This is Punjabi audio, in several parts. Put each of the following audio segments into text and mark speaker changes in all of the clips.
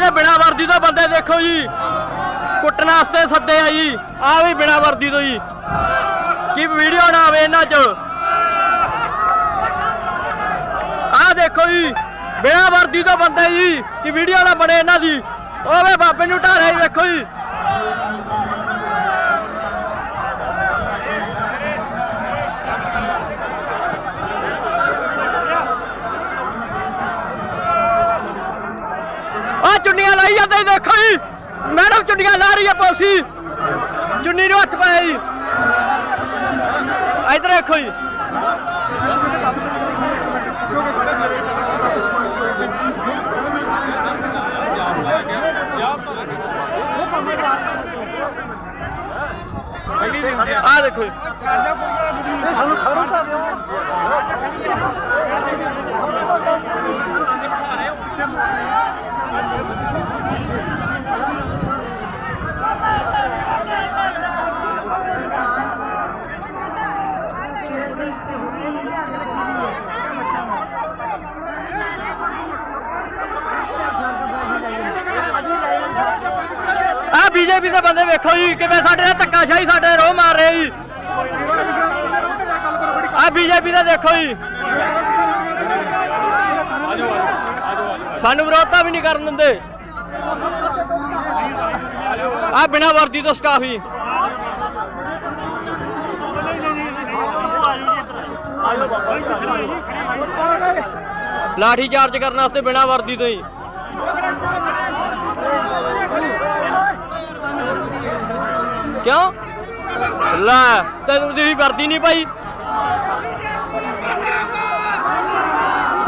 Speaker 1: ਦੇ ਬਿਨਾ ਵਰਦੀ ਤੋਂ ਬੰਦੇ ਦੇਖੋ ਜੀ। ਕੁੱਟਣ ਵਾਸਤੇ ਸੱਦੇ ਆ ਜੀ। ਆ ਵੀ ਬਿਨਾ ਵਰਦੀ ਤੋਂ ਜੀ। ਕੀ ਵੀਡੀਓ ਨਾ ਆਵੇ ਇਹਨਾਂ 'ਚ? ਆ ਦੇਖੋ ਜੀ। ਬਿਨਾ ਵਰਦੀ ਤੋਂ ਬੰਦੇ ਜੀ। ਕਿ ਵੀਡੀਓ ਨਾ ਬਣੇ ਇਹਨਾਂ ਦੀ? ਓਵੇ ਬਾਬੇ ਨੂੰ ਢਾਰਿਆ ਜੀ, ਵੇਖੋ ਜੀ। ਆ ਚੁੰਨੀਆਂ ਲਾਈ ਜਾਂਦੇ ਜੀ, ਦੇਖੋ ਜੀ। ਮੈਡਮ ਚੁੰਨੀਆਂ ਲਾ ਰਹੀ ਹੈ ਪੋਸੀ। ਚੁੰਨੀ ਨੂੰ ਹੱਥ ਪਾਇਆ ਜੀ। ਇਧਰ ਦੇਖੋ ਜੀ। ਆ ਦੇਖੋ ਜੀ। ਆ ਬੀਜੇਪੀ ਦੇ ਬੰਦੇ ਵੇਖੋ ਜੀ ਕਿਵੇਂ ਸਾਡੇ ਨਾਲ ਧੱਕਾਸ਼ਾਹੀ ਸਾਡੇ ਰੋਹ ਮਾਰ ਰਹੇ ਜੀ। ਆ ਬੀਜੇਪੀ ਦਾ ਦੇਖੋ ਜੀ। ਸਾਨੂੰ ਵਿਰੋਧਤਾ ਵੀ ਨਹੀਂ ਕਰਨ ਦਿੰਦੇ। ਆ ਬਿਨਾ ਵਰਦੀ ਤੋਂ ਸਟਾਫ ਹੀ ਲਾਠੀ ਚਾਰਜ ਕਰਨ ਵਾਸਤੇ ਬਿਨਾ ਵਰਦੀ ਤੋਂ ਹੀ। ਕਿਉਂ? ਲੈ, ਤੈਨੂੰ ਤੁਸੀਂ ਵਰਦੀ ਨਹੀਂ ਪਾਈ।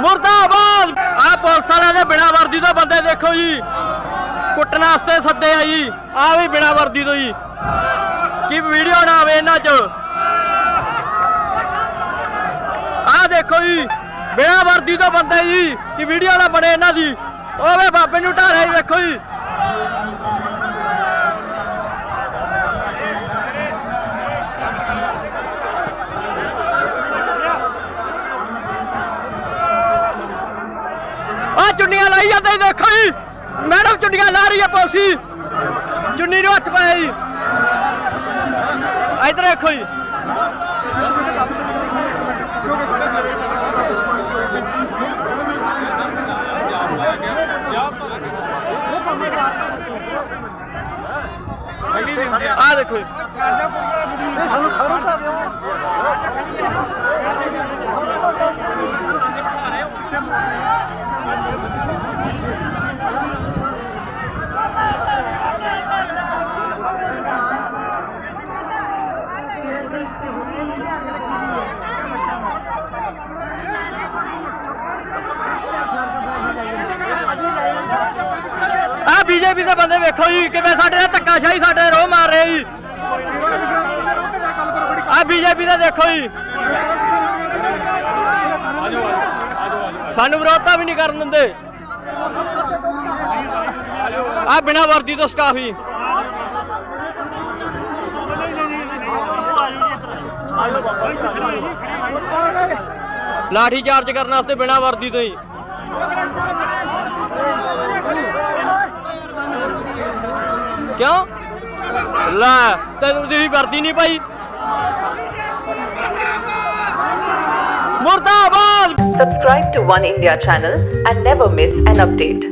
Speaker 1: ਮੁਰਦਾਬਾਦ! ਆ ਪੁਲਿਸ ਵਾਲਿਆਂ ਦੇ ਬਿਨਾ ਵਰਦੀ ਤੋਂ ਬੰਦੇ ਦੇਖੋ ਜੀ। ਕੁੱਟਣ ਵਾਸਤੇ ਸੱਦੇ ਆ ਜੀ। ਆ ਵੀ ਬਿਨਾ ਵਰਦੀ ਤੋਂ ਜੀ। ਕੀ ਵੀਡੀਓ ਨਾ ਆਵੇ ਇਹਨਾਂ 'ਚ। ਆ ਦੇਖੋ ਜੀ। ਬਿਨਾ ਵਰਦੀ ਤੋਂ ਬੰਦੇ ਜੀ। ਕੀ ਵੀਡੀਓ ਨਾ ਬਣੇ ਇਹਨਾਂ ਦੀ। ਓਵੇ ਬਾਬੇ ਨੂੰ ਢਾਰਿਆ ਜੀ ਵੇਖੋ ਜੀ ਆ ਚੁੰਨੀਆਂ ਦੇਖੋ ਜੀ, ਮੈਡਮ ਚੁੰਨੀਆਂ ਲਾ ਰਹੀ ਹੈ ਪੋਸੀ। ਚੁੰਨੀ ਨੂੰ ਹੱਥ ਪਾਇਆ ਜੀ। ਇਧਰ ਦੇਖੋ ਜੀ। ਆ ਦੇਖੋ ਜੀ। ਆ ਬੀਜੇਪੀ ਦੇ ਬੰਦੇ ਵੇਖੋ ਜੀ, ਕਿਵੇਂ ਸਾਡੇ ਨਾਲ ਧੱਕਾਸ਼ਾਹੀ ਸਾਡੇ ਰੋਹ ਮਾਰ ਰਹੇ ਜੀ। ਆ ਬੀਜੇਪੀ ਦਾ ਦੇਖੋ ਜੀ। ਸਾਨੂੰ ਵਿਰੋਧਤਾ ਵੀ ਨਹੀਂ ਕਰਨ ਦਿੰਦੇ। ਆ ਬਿਨਾ ਵਰਦੀ ਤੋਂ ਸਟਾਫ ਹੀ ਲਾਠੀ ਚਾਰਜ ਕਰਨ ਵਾਸਤੇ ਬਿਨਾ ਵਰਦੀ ਤੋਂ ਹੀ ਕਿਉਂ ਲੈ ਤੈਨੂੰ ਤੁਸੀਂ ਵਰਦੀ ਨਹੀਂ ਪਾਈ ਮੁਰਦਾਬਾਦ
Speaker 2: Subscribe to One India channel and never miss an update.